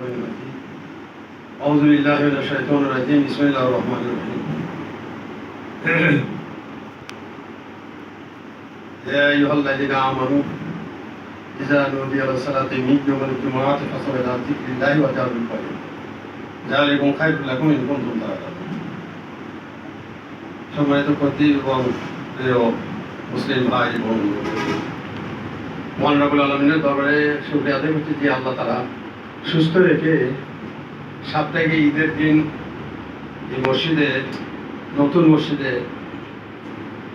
أعوذ بالله من الشيطان الرجيم بسم الله الرحمن الرحيم يا أيها الذين آمنوا إذا نودي للصلاة من يوم الجمعة فصلوا إلى ذكر الله وذروا البيع ذلكم خير لكم إن كنتم تعلمون সম্মানিত প্রতি এবং প্রিয় মুসলিম ভাই এবং মহানবুল আলমিনের দরবারে শুক্রিয়া আদায় করছি যে আল্লাহ তারা সুস্থ রেখে সাপ্তাহিক ঈদের দিন এই মসজিদে, নতুন মসজিদে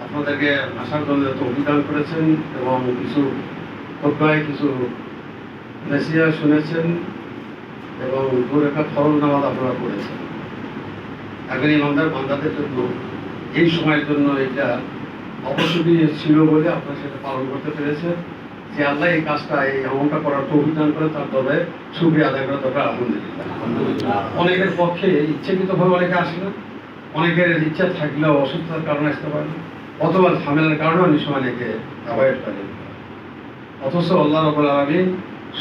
আপনাদেরকে আসার জন্য অভিযান করেছেন এবং কিছু খোদ্ায় কিছু মেসিয়া শুনেছেন এবং দু একটা ফরল নামাজ আপনারা করেছেন একজন ইমানদার বান্দাদের জন্য এই সময়ের জন্য এটা অবশ্যই ছিল বলে আপনারা সেটা পালন করতে পেরেছেন। যে আল্লাহ এই কাজটা এই আমলটা করার অভিযান করে তার তবে সুক্রিয়া আদায় করা দরকার আলহামদুলিল্লাহ। অনেকের পক্ষে ইচ্ছাকৃতভাবে অনেকে আসে না। অনেকের ইচ্ছা থাকলেও অসুস্থতার কারণে আসতে পারে না। অথবা ঝামেলার কারণে অনেক সময় অনেকে অ্যাভয়েড করে। অথচ আল্লাহ রবুল আলমী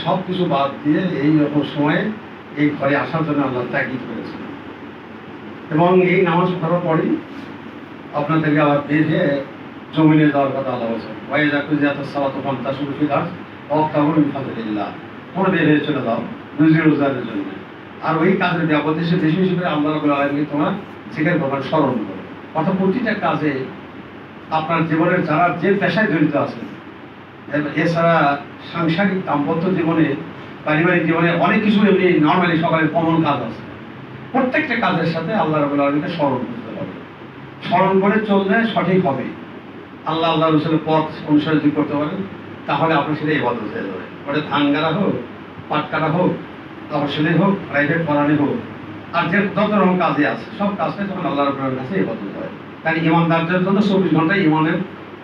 সব কিছু বাদ দিয়ে এই রকম সময়ে এই ঘরে আসার জন্য আল্লাহ তাগিদ করেছেন। এবং এই নামাজ পড়ার পরেই আপনাদেরকে আবার বের জমিনে যাওয়ার কথা আল্লাহ বলছেন। ওয়াই যাকে যাতে সালাত পান্তা শুরু ফিরার অক্তাবর ফাদিল্লাহ তোমরা বের হয়ে চলে যাও রুজি রোজগারের জন্য। আর ওই কাজের ব্যাপারে সে বেশি বেশি করে আল্লাহ রবুল আলমী তোমার যেখানে তোমার স্মরণ করো। অর্থাৎ প্রতিটা কাজে আপনার জীবনের যারা যে পেশায় জড়িত আছেন এছাড়া সাংসারিক দাম্পত্য জীবনে, পারিবারিক জীবনে অনেক কিছু এমনি নর্মালি সকালে কমন কাজ আছে। প্রত্যেকটা কাজের সাথে আল্লাহ রবুল আলমীকে স্মরণ করতে হবে। স্মরণ করে চললে সঠিক হবে। আল্লাহ আল্লাহ রসুলের পথ অনুসারে যদি করতে পারেন, তাহলে আপনার সেটা এবাদত হয়ে যাবে। ওটা ধান গাড়া হোক পাট কাটা হোক সেলাই হোক, প্রাইভেট পড়ানি হোক, আর যে যত রকম কাজে আছে, সব কাজটা তখন আল্লাহ রবের কাছে এবাদত হয়। কারণ ইমানদারদের জন্য চব্বিশ ঘণ্টা ইমানের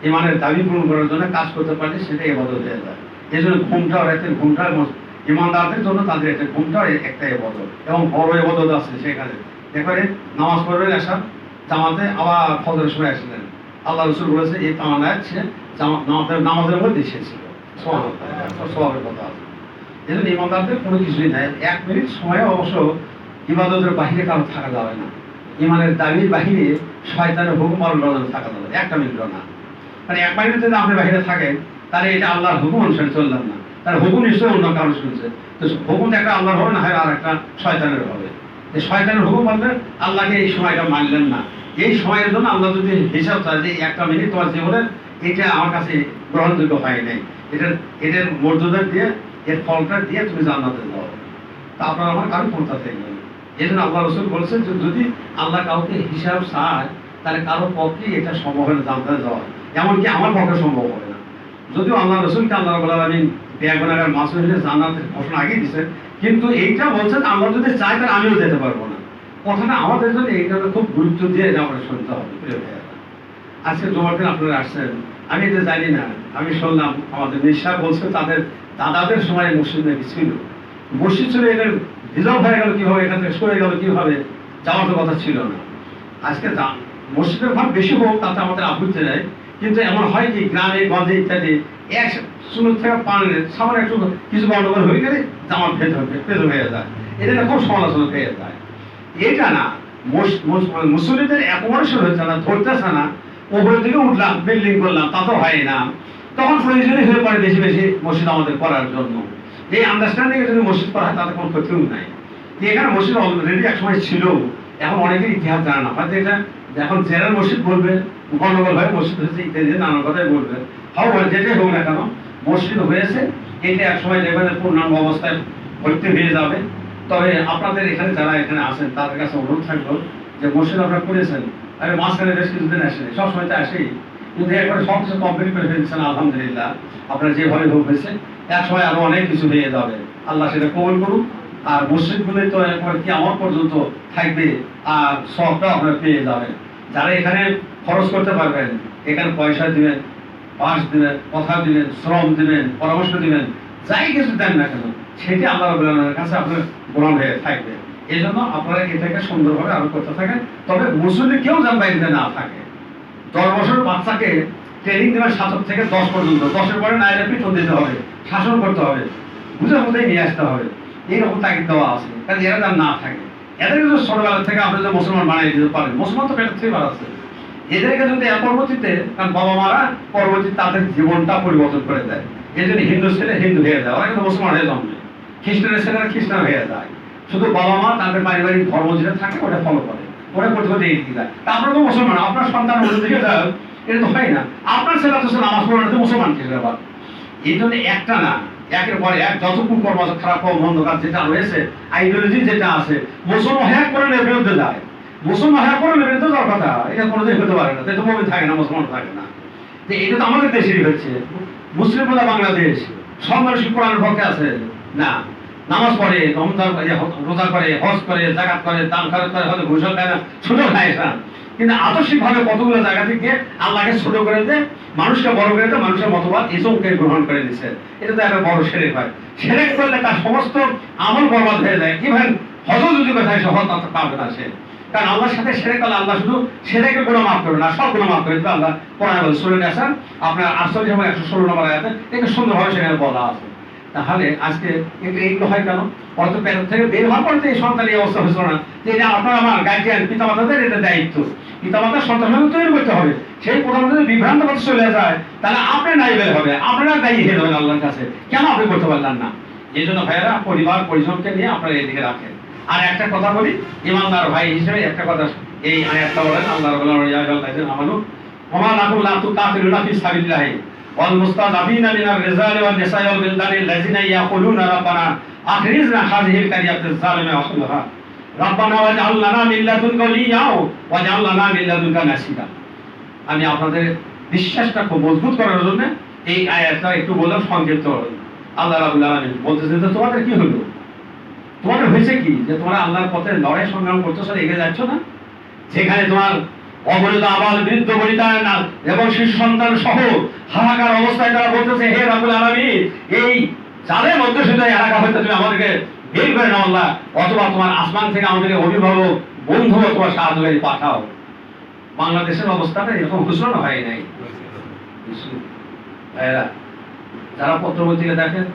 ইমানের দাবি পূরণ করার জন্য কাজ করতে পারলে সেটা এবাদত হয়ে যায়। এই জন্য ঘুমটাও রাতের ঘুমটা ইমানদারদের জন্য তাদের একটা ঘুমটাও একটা এবাদত এবং বড় এবাদত আছে সেখানে। দেখবেন নামাজ পড়বেন আসা জামাতে আবার ফজরের সময় আসলেন। আল্লাহ রসুল বলেছে, এই সে জামা- নামাজের মধ্যে এসেছিল। স্বভাবের কথা আছে। এই জন্য ইমানদারদের কোনো কিছুই নাই। এক মিনিট সময় অবশ্য ইবাদতের বাহিরে কারও থাকা যাবে না। ইমানের দাবির বাহিরে শয়তানের হুকুম আর লড়ানো থাকা যাবে। একটা মিনিটও না। মানে এক মিনিট যদি আপনি বাহিরে থাকেন, তাহলে এটা আল্লাহর হুকুম অনুসারে চললাম না। তার হুকুম নিশ্চয়ই অন্য কারণ শুনছে। তো হুকুম একটা আল্লাহর হবে না হয় আর একটা শয়তানের হবে। শয়তানের হুকুম বললে আল্লাহকে এই সময়টা মানলেন না। এই সময়ের জন্য আল্লাহ যদি হিসাব চায় যে একটা মিনিট তোমার জীবনের এটা আমার কাছে গ্রহণযোগ্য হয় নাই। এটার এটার মর্যাদা দিয়ে, এর ফলটা দিয়ে তুমি জান্নাতে যাও। তা আপনার আমার কারও ক্ষমতা থাকবে না এই জন্য আল্লাহ রসুল বলছেন যে যদি আল্লাহ কাউকে হিসাব চায়, তাহলে কারও পক্ষে এটা সম্ভব হয় না জানতে যাওয়া। এমনকি আমার পক্ষে সম্ভব হবে না। যদিও আল্লাহ রসুলকে আল্লাহ রবুল আমি বেগুনাগার মাসুল হিসেবে জান্নাতের ঘোষণা আগেই দিচ্ছেন কিন্তু এইটা বলছেন আমরা যদি চাই তাহলে আমিও যেতে পারব না। কথাটা আমাদের জন্য এইটা খুব গুরুত্ব দিয়ে আমরা শুনতে হবে। আজকে জমার দিন আপনারা আসছেন, আমি এটা জানি না, আমি শুনলাম আমাদের নিশা বলছে তাদের দাদাদের সময় মসজিদ ছিল। মসজিদ ছিল এটা রিজার্ভ হয়ে গেল কীভাবে, এখান থেকে সরে গেল কীভাবে, যাওয়ার তো কথা ছিল না। আজকে মসজিদের ভাব বেশি হোক, তাতে আমাদের আপত্তি নেয় কিন্তু এমন হয় কি, গ্রামে, গঞ্জে ইত্যাদি, এক সুন্দর থেকে পানি সামান্য একটু কিছু গন্ডগোল হয়ে গেলে জামাত ভেদ হবে, ভেদ হয়ে যায়। এটা খুব সমালোচনা হয়ে যায়। এটা না। মুস- মুস- মুসলিমদের অ্যাকোমোডেশন হচ্ছে না ধরতেছে না। উপরের দিকে উঠলাম বিল্ডিং করলাম, তা তো হয় না। তখন প্রয়োজনীয় হয়ে পড়ে বেশি বেশি মসজিদ আমাদের করার জন্য। এই আন্ডারস্ট্যান্ডিং যদি মসজিদ করা হয়, তাতে কোনো ক্ষতিও নাই। এখানে মসজিদ অলরেডি এক সময় ছিল, এখন অনেকের ইতিহাস জানে না। হয়তো এটা এখন জেনারেল মসজিদ বলবে গন্ডগোল হয় মসজিদ হয়েছে, ইত্যাদি নানা কথাই বলবে। হোক বলে, যেটাই হোক না কেন, মসজিদ হয়েছে, এটা এক সময় দেখবেন পূর্ণাঙ্গ অবস্থায় ভর্তি হয়ে যাবে। তবে আপনাদের এখানে যারা এখানে আছেন, তাদের কাছে অনুরোধ থাকল যে মসজিদ আপনারা করেছেন আমি মাঝখানে বেশ কিছুদিন আসেনি। সবসময় তো আসেই। কিন্তু একবারে সব কিছু কমপ্লিট করে ফেলছেন, আলহামদুলিল্লাহ। আপনার যেভাবে হোক হয়েছে এক সময় আরও অনেক কিছু হয়ে যাবে। আল্লাহ সেটা কবল করুক। আর মসজিদগুলোই তো একবার কি আমার পর্যন্ত থাকবে, আর সবটা আপনারা পেয়ে যাবেন। যারা এখানে খরচ করতে পারবেন, এখানে পয়সা দিবেন, পাশ দিবেন কথা দিবেন, শ্রম দিবেন, পরামর্শ দিবেন যাই কিছু দেন না কেন, সেটি আল্লাহ কাছে আপনার গ্রহণ হয়ে থাকবে। এই জন্য আপনারা এটাকে সুন্দরভাবে আরও করতে থাকেন। তবে মুসলিম কেউ যেন বাইরে না থাকে। দশ বছর বাচ্চাকে ট্রেনিং দেবেন সাত থেকে দশ পর্যন্ত, দশের পরে নাইলে পিঠন দিতে হবে, শাসন করতে হবে, বুঝে বুঝেই নিয়ে আসতে হবে। এইরকম তাগিদ দেওয়া আছে। কারণ এরা যেন না থাকে। এদেরকে যদি ছোটবেলা থেকে আপনি যদি মুসলমান বানিয়ে দিতে পারেন, মুসলমান তো পেটের থেকে আছে। এদেরকে যদি পরবর্তীতে কারণ বাবা মারা পরবর্তীতে তাদের জীবনটা পরিবর্তন করে দেয়। এই জন্য হিন্দু ছেলে হিন্দু হয়ে যায় কিন্তু মুসলমান হয়ে জন্মে। খ্রিস্টানের ছেলেরা খ্রিস্টান হয়ে যায়। শুধু বাবা মা তাদের পারিবারিক ধর্ম যেটা থাকে ওটা ফলো করে। ওরা করতে করতে এগিয়ে যায়। তা আপনারা তো মুসলমান আপনার সন্তান দিকে যায় এটা তো হয় না। আপনার ছেলে তো নামাজ পড়ে না মুসলমান কিসের আবার এই জন্য একটা না একের পরে এক যত কুকর্ম খারাপ কর্ম, মন্দ কাজ যেটা রয়েছে আইডিওলজি যেটা আছে মুসলমান হ্যাঁ কোরআনের বিরুদ্ধে যায়। মুসলমান হ্যাঁ কোরআনের বিরুদ্ধে যাওয়ার কথা এটা কোনোদিন হতে পারে না। তাই তো মুমিন থাকে না মুসলমান থাকে না। এটা তো আমাদের দেশেরই হচ্ছে মুসলিম বলে বাংলাদেশ। সব মানুষ কোরআনের পক্ষে আছে। না, নামাজ পড়ে, রমজান করে, রোজা করে, হজ করে, জাকাত করে, দান খরচ করে, হয়তো ঘুষল খায় না ছোট খায় না। কিন্তু আদর্শিক ভাবে কতগুলো জায়গা থেকে আল্লাহকে ছোট করে দেয় মানুষকে বড় করে দেয় মানুষের মতবাদ এসবকে গ্রহণ করে দিচ্ছে এটা তো একটা বড় সেরেক হয়। সেরেক করলে তার সমস্ত আমল বরবাদ হয়ে যায়। ইভেন হজ যদি কোথায় সে হজ পাবে না সে। কারণ আল্লাহর সাথে সেরেক করলে আল্লাহ শুধু সেরেকের কোনো মাফ করবে না, সব গুণ মাফ করে দিবে আল্লাহ। কোরআন বলে শুনে আসেন আপনার আটচল্লিশ এবং একশো ষোলো নম্বর আয়াতে এটা সুন্দরভাবে সেখানে বলা আছে। তাহলে আজকে এইগুলো হয় কেন? অত প্যারেন্ট থেকে বের হওয়ার পরে তো এই সন্তান এই অবস্থা হয়েছিল না। যে এটা আপনার আমার গার্জিয়ান পিতামাতাদের এটা দায়িত্ব। পিতামাতার সন্তানকে তৈরি করতে হবে। সেই প্রথম যদি বিভ্রান্ত পথে চলে যায়, তাহলে আপনি নাই বের হবে, আপনারা দায়ী হয়ে যাবেন আল্লাহর কাছে। কেন আপনি করতে পারলেন না? এই জন্য ভাইয়েরা, পরিবার, পরিজনকে নিয়ে আপনারা এদিকে রাখেন। আর একটা কথা বলি, ইমানদার ভাই হিসেবে একটা কথা এই আয়াতটা বলেন আল্লাহ রাব্বুল আলামিন আমানু ওমা লাকুম লা তুকাতিলুনা ফি সাবিলিল্লাহ ওয়াল মুস্তাযাফিনা মিনার রিজালি ওয়ান নিসাই ওয়াল বিলদানি আল্লাযিনা ইয়াকুলুনা রাব্বানা আখরিজনা হাযিহিল কারিয়াতিজ জালিমা আহলাহা রাব্বানা ওয়াজআল লানা মিন লাদুনকা ওলিয়া ওয়াজআল লানা মিন লাদুনকা নাসিরা আমি আপনাদের বিশ্বাসটা খুব মজবুত করার জন্য এই আয়াতটা একটু বললাম, সংক্ষিপ্ত আল্লাহ রাব্বুল আলামিন বলতেছে তোমাদের কি হলো? তোমাদের হয়েছে কি? যে তোমরা আল্লাহর পথে লড়াই সংগ্রাম করছ করতেছো এগিয়ে যাচ্ছ না? যেখানে তোমার অবরিত আবাল বৃদ্ধ বনিতা এবং শিশু সন্তান সহ হাহাকার অবস্থায় তারা বলতেছে হে রাবুল আলমী এই চালের মধ্যে শুধু এলাকা হইতে তুমি আমাদেরকে বের করে নাও আল্লাহ অথবা তোমার আসমান থেকে আমাদেরকে অভিভাবক বন্ধু অথবা সাহায্যকারী পাঠাও। বাংলাদেশের অবস্থাটা এরকম ঘোষণা হয় নাই। ভাইয়েরা, যারা পত্রপত্রিকা দেখেন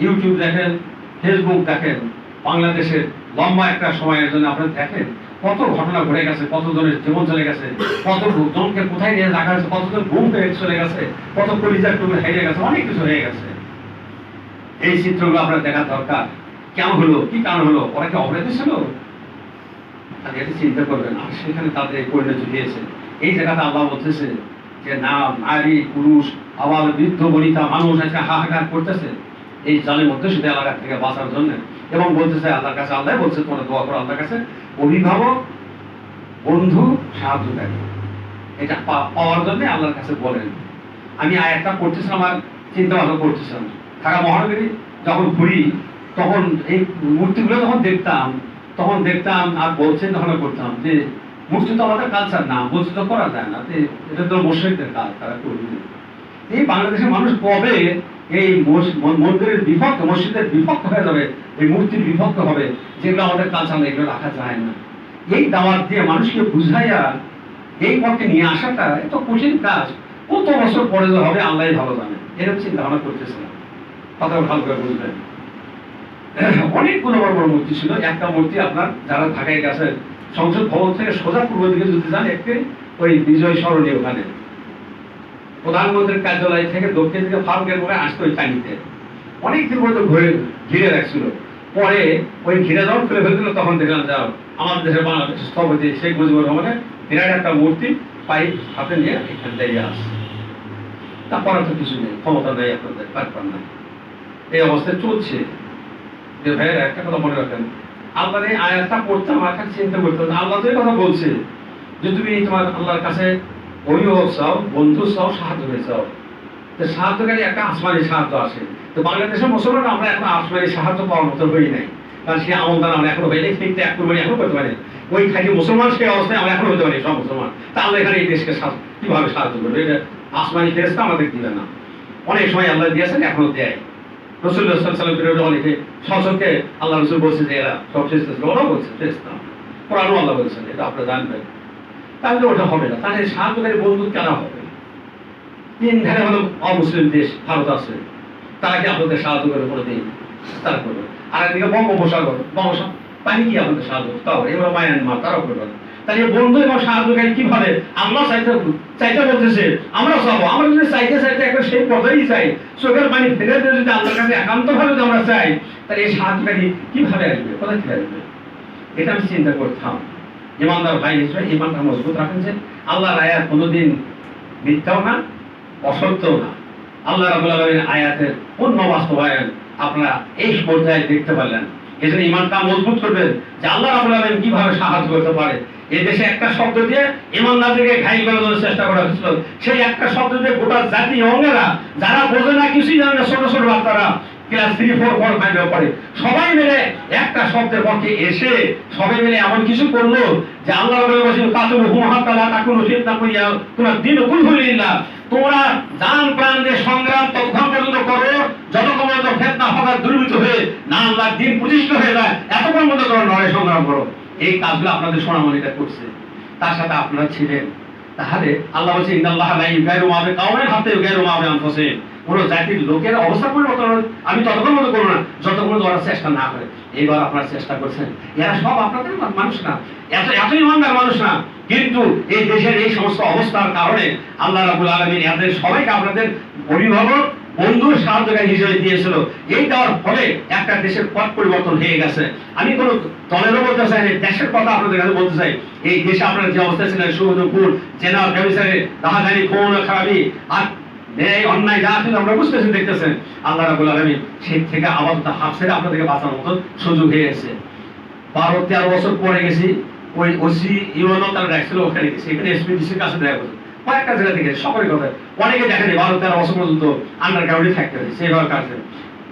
ইউটিউব দেখেন ফেসবুক দেখেন বাংলাদেশের লম্বা একটা সময়ের জন্য আপনারা দেখেন কত ঘটনা ঘটে গেছে কতজনের জীবন চলে গেছে, কত জনকে কোথায় নিয়ে রাখা হয়েছে কতজন ঘুম হয়ে চলে গেছে, কত পরিচার টুকু হারিয়ে গেছে, অনেক কিছু হয়ে গেছে। এই চিত্রগুলো আপনার দেখা দরকার। কেমন হলো? কি কারণ হলো? ওরা কি অপরাধী ছিল? তাহলে চিন্তা করবেন আর সেখানে তাদের পরিণতি হয়েছে এই জায়গাতে আল্লাহ বলতেছে যে, না, নারী, পুরুষ আবার বৃদ্ধ, বনিতা, মানুষ আজকে হাহাকার করতেছে। এই জালের মধ্যে শুধু এলাকা থেকে বাঁচার জন্য। এবং বলতেছে আল্লাহর কাছে আল্লাহ, বলছে তোমরা দোয়া করো আল্লাহর কাছে। অভিভাবক, বন্ধু সাহায্যকারী এটা পাওয়ার জন্য আল্লাহর কাছে বলেন। আমি আয়াতটা পড়তেছিলাম আর চিন্তা ভাবনা করতেছিলাম। ঢাকা মহানগরী যখন ঘুরি, তখন এই মূর্তিগুলো যখন দেখতাম, তখন দেখতাম আর বলছেন তখন করতাম যে, মূর্তি তো আমাদের কালচার না, বলছে তো করা যায় না। এটা তো মুশ্রিকদের কাজ, তারা করবে। এই বাংলাদেশের মানুষ কবে এই মন্দিরের বিভক্ত, মসজিদের বিভক্ত হয়ে যাবে, এই মূর্তির বিভক্ত হবে, যেগুলো আমাদের না এগুলো রাখা যায় না। এই দাওয়াত দিয়ে মানুষকে বুঝাইয়া এই পথে নিয়ে আসাটা এত কঠিন কাজ। কত বছর পরে হবে, আল্লাহ ভালো জানে। এরকম চিন্তা ভাবনা করতেছিলাম। কথা ভালো করে বুঝবেন। অনেকগুলো বড় বড় মূর্তি ছিল। একটা মূর্তি আপনার যারা ঢাকায় গেছে, সংসদ ভবন থেকে সোজা পূর্ব দিকে যদি যান, একটি ওই বিজয় স্মরণীয় ওখানে। প্রধানমন্ত্রীর কার্যালয় থেকে দক্ষিণ দিকে ফারুকের মোড়ে আসতো ওই টানিতে অনেক দিন পর্যন্ত ঘুরে ঘিরে রাখছিল। পরে ওই ঘিরে যখন খুলে ফেলছিল, তখন দেখলাম যাও আমাদের দেশের বাংলাদেশের স্থপতি শেখ মুজিবুর রহমানের বিরাট একটা মূর্তি পাইপ হাতে নিয়ে এখানে দাঁড়িয়ে আসছে তারপরে তো কিছু নেই, ক্ষমতা নেই আপনাদের পারপার না। এই অবস্থায় চলছে। যে ভাইয়ের একটা কথা মনে রাখেন আল্লাহর এই আয়াতটা পড়তে আমার কাছে চিন্তা করতে আল্লাহ তো এই কথা বলছে, যে তুমি তোমার আল্লাহর কাছে অভিভাবক চাও, বন্ধু চাও, সাহায্য করে চাও। তো সাহায্যকারী একটা আসমানি সাহায্য আসে। তো বাংলাদেশের মুসলমান আমরা এখন আসমানি সাহায্য পাওয়ার মতো হই নাই। কারণ সে আমলদান আমরা এখনও হইলে ঠিক এক কুরবানি এখনও করতে পারি ওই খালি মুসলমান, সেই অবস্থায় আমরা এখনও হতে পারি সব মুসলমান। তাহলে এখানে এই দেশকে কীভাবে সাহায্য করবে? এটা আসমানি ফেরেস্তা আমাদের দিবে না। অনেক সময় আল্লাহ দিয়েছেন, এখনও দেয়। রসুল্লাহ সাল্লাম বিরোধী অনেকে সচকে আল্লাহ রসুল বলছে যে এরা সব শেষ ওরাও বলছে ফেরেস্তা আল্লাহ বলছেন, এটা আপনারা জানবেন। তাহলে ওটা হবে না। তাহলে সাহায্যকারী বন্ধু কেন হবে। তিন ধারে হলো অমুসলিম দেশ, ভারত আছে। তারা কি আপনাদের সাহায্য করে করে দিন তারা করবে আর একদিকে বঙ্গোপসাগর। বঙ্গোপসাগর পানি কি আমাদের সাহায্য তাও এবার মায়ানমার, তারাও করবে। তাহলে বন্ধু এবং সাহায্যকারী কীভাবে? আল্লাহ চাইতে চাইতে বলতেছে, আমরা চাবো। আমরা যদি চাইতে চাইতে একবার সেই পথেই চাই চোখের পানি ফেলে দিয়ে যদি আল্লাহর কাছে একান্ত ভাবে আমরা চাই, তাহলে এই সাহায্যকারী কীভাবে আসবে? কোথায় থেকে আসবে? এটা আমি চিন্তা করতাম। ইমানদার ভাই হিসেবে ইমানটা মজবুত রাখেন যে আল্লাহর আয়াত কোনোদিন মিথ্যাও না, অসত্যও না। আল্লাহ রাবুল আলমীর আয়াতের পূর্ণ বাস্তবায়ন আপনারা এই পর্যায়ে দেখতে পারলেন। এই জন্য ইমানটা মজবুত করবেন যে আল্লাহ রাবুল আলম কীভাবে সাহায্য করতে পারে। এই দেশে একটা শব্দ দিয়ে ইমানদারদেরকে ঘাই করানোর চেষ্টা করা হয়েছিল। সেই একটা শব্দ দিয়ে গোটা জাতি অঙ্গেরা, যারা বোঝে না কিছুই জানে না, ছোট ছোট বাচ্চারা ক্লাস থ্রি, ফোর ফোর, ফাইভে পড়ে সবাই মিলে একটা শব্দের পক্ষে এসে সবাই মিলে এমন কিছু করল যে আল্লাহ বলে বলছেন কাতুল হুমাহাতালা তাকুন ফিতনা কইয়া তোমার দিন কুল হইলিল্লাহ তোমরা জান প্রাণ দিয়ে সংগ্রাম ততক্ষণ পর্যন্ত করো, যতক্ষণ পর্যন্ত ফেতনা হবার দুর্বৃত্ত হয়ে না আল্লাহ দিন প্রতিষ্ঠিত হয়ে যায়, এতক্ষণ পর্যন্ত তোমরা লড়াই সংগ্রাম করো। এই কাজগুলো আপনাদের সোনামণিটা করছে। তার সাথে আপনারা ছিলেন। তাহলে আল্লাহ বলছে ইন্দাল্লাহ লাই ইউগাইরু মা বিকাউমিন হাতে ইউগাইরু মা আনফুসিন কোন জাতির লোকের অবস্থা পরিবর্তন আমি ততক্ষণ মতো করব না, যতক্ষণ ওরা চেষ্টা না করে। এইবার আপনারা চেষ্টা করছেন। এরা সব আপনাদের মানুষ না। এত এত ইমানদার মানুষ না। কিন্তু এই দেশের এই সমস্ত অবস্থার কারণে আল্লাহ রাবুল আলমিন এদের সবাইকে আপনাদের অভিভাবক বন্ধু সাহায্যকারী হিসেবে দিয়েছিল। এই দেওয়ার ফলে একটা দেশের পথ পরিবর্তন হয়ে গেছে। আমি কোন দলেরও বলতে চাই দেশের কথা আপনাদের কাছে বলতে চাই। এই দেশে আপনারা যে অবস্থা ছিলেন সুযোগপুর জেনার ব্যবসায়ী রাহাজানি খুন খারাপি? আর এই অন্যায় যা আছে আমরা বুঝতেছি, দেখতেছেন। আল্লাহ রাবুল আলমী সেই থেকে আপাতত হাফ ছেড়ে আপনাদেরকে বাঁচানোর মতো সুযোগ হয়ে গেছে। বারো, তেরো বছর পরে গেছি, ওই ওসি ইউনো তারা ওখানে গেছি। এখানে এসপিডিসির কাছে দেখা কয়েকটা জেলা থেকে সকলের কথা অনেকে দেখা যায় বারো তেরো বছর পর্যন্ত আন্ডার গ্রাউন্ডে থাকতে হয়েছে। সেইভাবে কাছে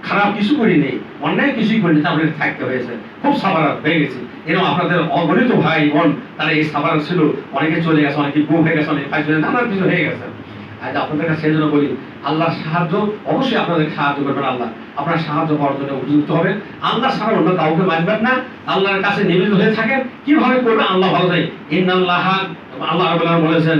খারাপ কিছু করি নেই। অন্যায় কিছুই করিনি তারপরে থাকতে হয়েছে। খুব সাবারা হয়ে গেছে। এরকম আপনাদের অগণিত ভাই বোন, তারা এই সাবারা ছিল। অনেকে চলে গেছে, অনেকে বউ হয়ে গেছে, অনেকে চলে গেছে নানান কিছু হয়ে গেছে। আজ আপনাদের কাছে সেই জন্য বলি, আল্লাহর সাহায্য অবশ্যই আপনাদের সাহায্য করবেন আল্লাহ। আপনার সাহায্য পাওয়ার জন্য উপযুক্ত হবে আল্লাহ ছাড়া অন্য কাউকে মানবেন না। আল্লাহর কাছে নিবেদিত হয়ে থাকেন। কীভাবে করবেন? আল্লাহ ভালো দেয় ইন্নাল্লাহ, আল্লাহ বলেছেন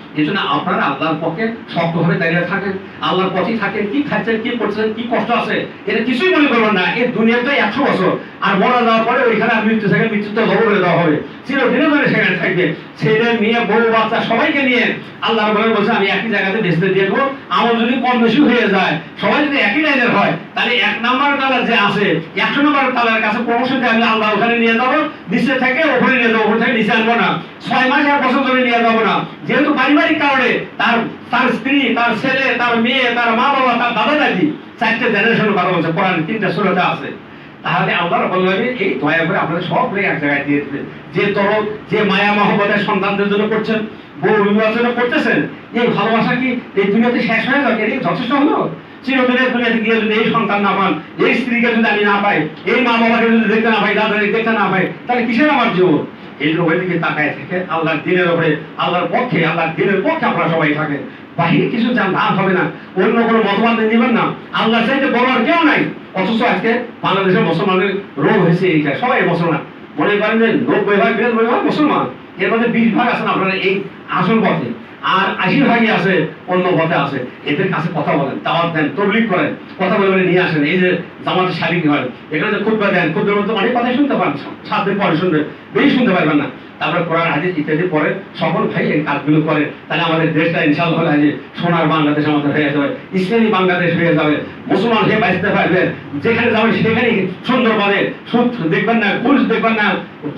এই জন্য আপনারা আল্লাহর পক্ষে শক্তভাবে দাঁড়িয়ে থাকেন, আল্লাহর পথে থাকেন, কি খাচ্ছেন, কি করছেন কি কষ্ট আছে, এটা কিছুই মনে করবেন না। এই দুনিয়াটাই একশো বছর। আর মরা যাওয়ার পরে ওইখানে আর মৃত্যু থেকে মৃত্যুতে লব করে দেওয়া হবে। চিরদিনে ধরে সেখানে থাকবে। ছেলে, মেয়ে, বউ, বাচ্চা, সবাইকে নিয়ে আল্লাহ বলে বলছে, আমি একই জায়গাতে বেঁচতে দিয়ে আমার যদি কম বেশি হয়ে যায়, সবাই যদি একই লাইনের হয়, তাহলে এক নাম্বার তালার যে আছে, একশো নম্বর তালার কাছে দিয়ে আমি আল্লাহ ওখানে নিয়ে যাব। নিচে থেকে ওখানে নিয়ে যাব ওখান নিচে আনব না। ছয় মাস এক বছর ধরে নিয়ে যাব না। যেহেতু পারিবারিক কারণে তার তার স্ত্রী, তার ছেলে, তার মেয়ে, তার মা বাবা, তার দাদা দাদি চারটে জেনারেশনের কথা বলছে কোরআন তিনটা সুরতে আছে। তাহলে আল্লাহ রাব্বুল এই দয়া করে আপনাদের সব রে এক জায়গায় দিয়ে দেবে যে তরফ যে মায়া মহব্বতের সন্তানদের জন্য করছেন, বউ বিবাহের করতেছেন, এই ভালোবাসা কি এই দুনিয়াতে শেষ হয়ে যাবে? এই যথেষ্ট হলো। চিরদিনের দুনিয়াতে গিয়ে যদি এই সন্তান না পান, এই স্ত্রীকে যদি আমি না পাই, এই মা বাবাকে যদি দেখতে না পাই, দাদাকে দেখতে না পাই, তাহলে কিসের আমার জীবন? এই লোকের দিকে তাকায় থেকে, আল্লাহর দিনের ওপরে আল্লাহর পক্ষে, আল্লাহর দিনের পক্ষে আপনারা সবাই থাকে। বাহিরে কিছু চান লাভ হবে না। অন্য কোনো মতবাদ নেবেন না। আল্লাহ চাইতে বড় আর কেউ নাই। অথচ আজকে বাংলাদেশের মুসলমানের রোগ হয়েছে এইটা সবাই মুসলমান। মনে করেন যে নব্বই ভাগ, বিরানব্বই ভাগ মুসলমান। এর মধ্যে বিশ ভাগ আছেন আপনারা এই আসন পথে। আর আশি ভাগই আছে, অন্য পথে আছে। এদের কাছে কথা বলেন, দাওয়াত দেন তবলিক করেন, কথা বলে বলে নিয়ে আসেন। এই যে জামাতে শারীরিক হয়, এখানে যে খুদ্া দেন খুদ্ের মধ্যে অনেক কথাই শুনতে পান সাত পরে শুনবে, বেশি শুনতে পারবেন না। তারপরে কোরআন, হাদিস ইত্যাদি পরে সকল ভাই এই কাজগুলো করে। তাহলে আমাদের দেশটা ইনশাল্লাহ হলে যে সোনার বাংলাদেশ আমাদের হয়ে যাবে, ইসলামী বাংলাদেশ হয়ে যাবে, মুসলমান হয়ে বাঁচতে পারবে। যেখানে যাবে সেখানে সুন্দর বলে সুদ দেখবেন না, ঘুষ দেখবেন না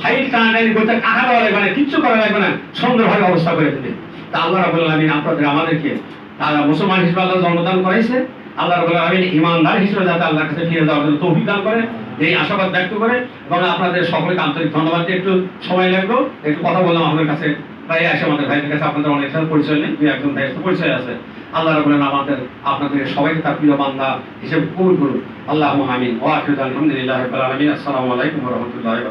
ফাইল টানাটানি করতে টাকা দেওয়া লাগবে না, কিচ্ছু করা লাগবে না, সুন্দরভাবে অবস্থা করে দেবে। তা আল্লাহ রাবুল আলমিন আপনাদের আমাদেরকে তারা মুসলমান হিসেবে আল্লাহ জন্মদান করাইছে। আল্লাহ রাবুল আলমিন ইমানদার হিসেবে যাতে আল্লাহর কাছে ফিরে যাওয়ার জন্য তৌফিক দান করে, এই আশাবাদ ব্যক্ত করে। এবং আপনাদের সকলকে আন্তরিক ধন্যবাদ একটু সময় লাগল। একটু কথা বললাম আপনাদের কাছে। প্রায় আসে আমাদের ভাইদের কাছে আপনাদের অনেক সাথে পরিচয় নেই। দুই, একজন ভাইয়ের পরিচয় আছে। আল্লাহ রাবুল আমাদের আপনাদের সবাইকে তার প্রিয় বান্দা হিসেবে কবুল করুন আল্লাহ আমিন। ওয়া আখিরু আলহামদুলিল্লাহি আলামিন। আসসালামু আলাইকুম রাহমাতুল্লাহি